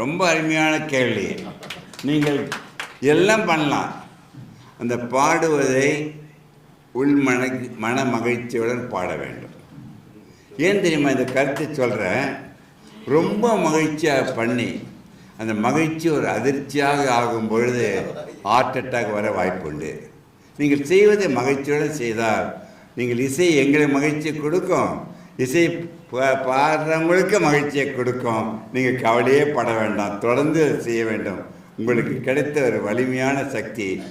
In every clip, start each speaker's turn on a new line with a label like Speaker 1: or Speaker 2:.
Speaker 1: ரொம்ப அருமையான கேள்வி. நீங்கள் எல்லாம் பண்ணலாம். அந்த பாடுவதை உள் மன மன மகிழ்ச்சியுடன் பாட வேண்டும். ஏன் தெரியுமா இந்த கருத்தை சொல்கிறேன் ரொம்ப மகிழ்ச்சியாக பண்ணி அந்த மகிழ்ச்சி ஒரு அதிர்ச்சியாக ஆகும் பொழுது ஹார்ட் அட்டாக் வர வாய்ப்புண்டு நீங்கள் செய்வதை மகிழ்ச்சியோடு செய்தால் நீங்கள் இசை எங்களை மகிழ்ச்சி கொடுக்கும். இசை பா- பாடுறவங்களுக்கு மகிழ்ச்சியை கொடுக்கும். நீங்கள் கவலையே பட வேண்டாம். தொடர்ந்து செய்ய வேண்டும். உங்களுக்கு கிடைத்த ஒரு வலிமையான சக்தி.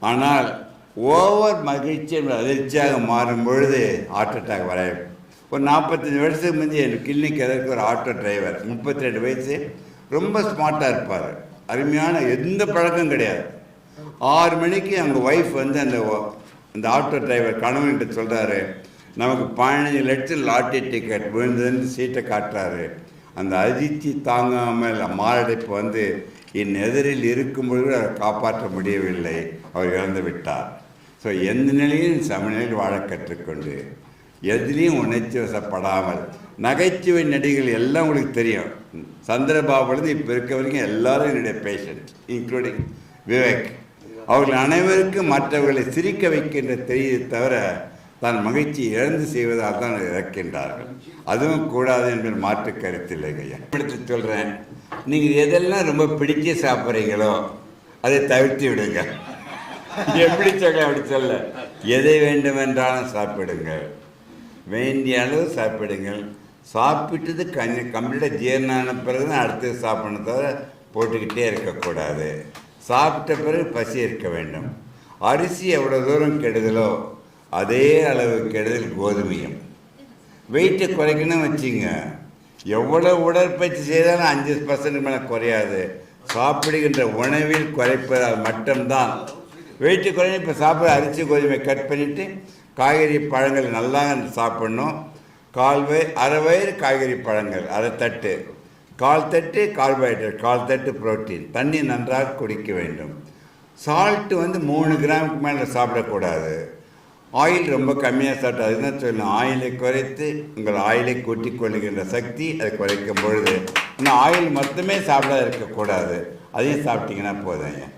Speaker 1: ஆனால் ஓவர் மகிழ்ச்சி அதிர்ச்சியாக மாறும் பொழுது ஹார்ட் அட்டாக் வர ஒரு நாற்பத்தஞ்சு வருஷத்துக்கு முந்தைய என் கிளினிக் எதற்கு ஒரு ஆட்டோ டிரைவர் முப்பத்தி ரெண்டு வயசு. ரொம்ப ஸ்மார்ட்டாக இருப்பார். அருமையான எந்த பழக்கம் கிடையாது. ஆறு மணிக்கு அவங்க ஒய்ஃப் வந்து அந்த அந்த ஆட்டோ டிரைவர் கணவன்கிட்ட சொல்கிறாரு நமக்கு பதினஞ்சு லட்சம் லாட்டரி டிக்கெட் விழுந்ததுன்னு சீட்டை காட்டுறாரு. அந்த அதிர்ச்சி தாங்காமல் மாரடைப்பு வந்து என் எதிரில் இருக்கும் பொழுது அதை காப்பாற்ற முடியவில்லை. அவர் இறந்து விட்டார். ஸோ எந்த நிலையும் சமநிலையில் வாழ கற்றுக்கொண்டு எதுலேயும் உணர்ச்சி வசப்படாமல் நகைச்சுவை நடிகர்கள் எல்லாம் உங்களுக்கு தெரியும். சந்திரபாபுலேருந்து இப்போ இருக்க வரைக்கும் எல்லாரும் என்னுடைய பேஷண்ட் இன்க்ளூடிங் விவேக். அவர்கள் அனைவருக்கும் மற்றவர்களை சிரிக்க வைக்கின்ற தெரியுதை தவிர தான் மகிழ்ச்சி இழந்து செய்வதால் தான் இறக்கின்றார்கள் அதுவும் கூடாது என்பது மாற்று கருத்தில்லைங்க ஐயா. எடுத்து சொல்கிறேன் நீங்கள் எதெல்லாம் ரொம்ப பிடிக்க சாப்பிட்றீங்களோ அதை தவிர்த்து விடுங்க. எப்படி சொல்ல அப்படி சொல்ல? எதை வேண்டுமென்றாலும் சாப்பிடுங்கள். வேண்டிய அளவு சாப்பிடுங்கள். சாப்பிட்டது கண் கம்ப்ளீட்டாக ஜீரணம் ஆன பிறகு தான் அடுத்தது சாப்பிடணும் தவிர போட்டுக்கிட்டே இருக்கக்கூடாது. சாப்பிட்ட பிறகு பசி இருக்க வேண்டும். அரிசி எவ்வளோ தூரம் கெடுதலோ அதே அளவு கெடுதல் கோதுமையும். வெயிட்டை குறைக்கணும் வச்சுங்க. எவ்வளோ உடற்பயிற்சி செய்தாலும் அஞ்சு பர்சன்ட் மேலே குறையாது. சாப்பிடுகின்ற உணவில் குறைப்பதால் மட்டும்தான். வெயிட்டு குறையும் இப்போ சாப்பிட அரிசி கோதுமை கட் பண்ணிவிட்டு காய்கறி பழங்கள் நல்லா சாப்பிடணும். கால் வய அரை வயிறு காய்கறி பழங்கள் அரை தட்டு. கால் தட்டு கார்போஹைட்ரேட் கால் தட்டு புரோட்டீன் தண்ணி நன்றாக குடிக்க வேண்டும். சால்ட்டு வந்து மூணு கிராமுக்கு மேலே சாப்பிடக்கூடாது. ஆயில் ரொம்ப கம்மியாக சாப்பிட்டு அதுதான் சொல்லணும் ஆயிலை குறைத்து உங்கள் ஆயிலை கூட்டிக் கொள்ளுகின்ற சக்தி அதை குறைக்கும் பொழுது. இன்னும் ஆயில் மட்டுமே சாப்பிடாத இருக்கக்கூடாது. அதையும் சாப்பிட்டீங்கன்னா போதும்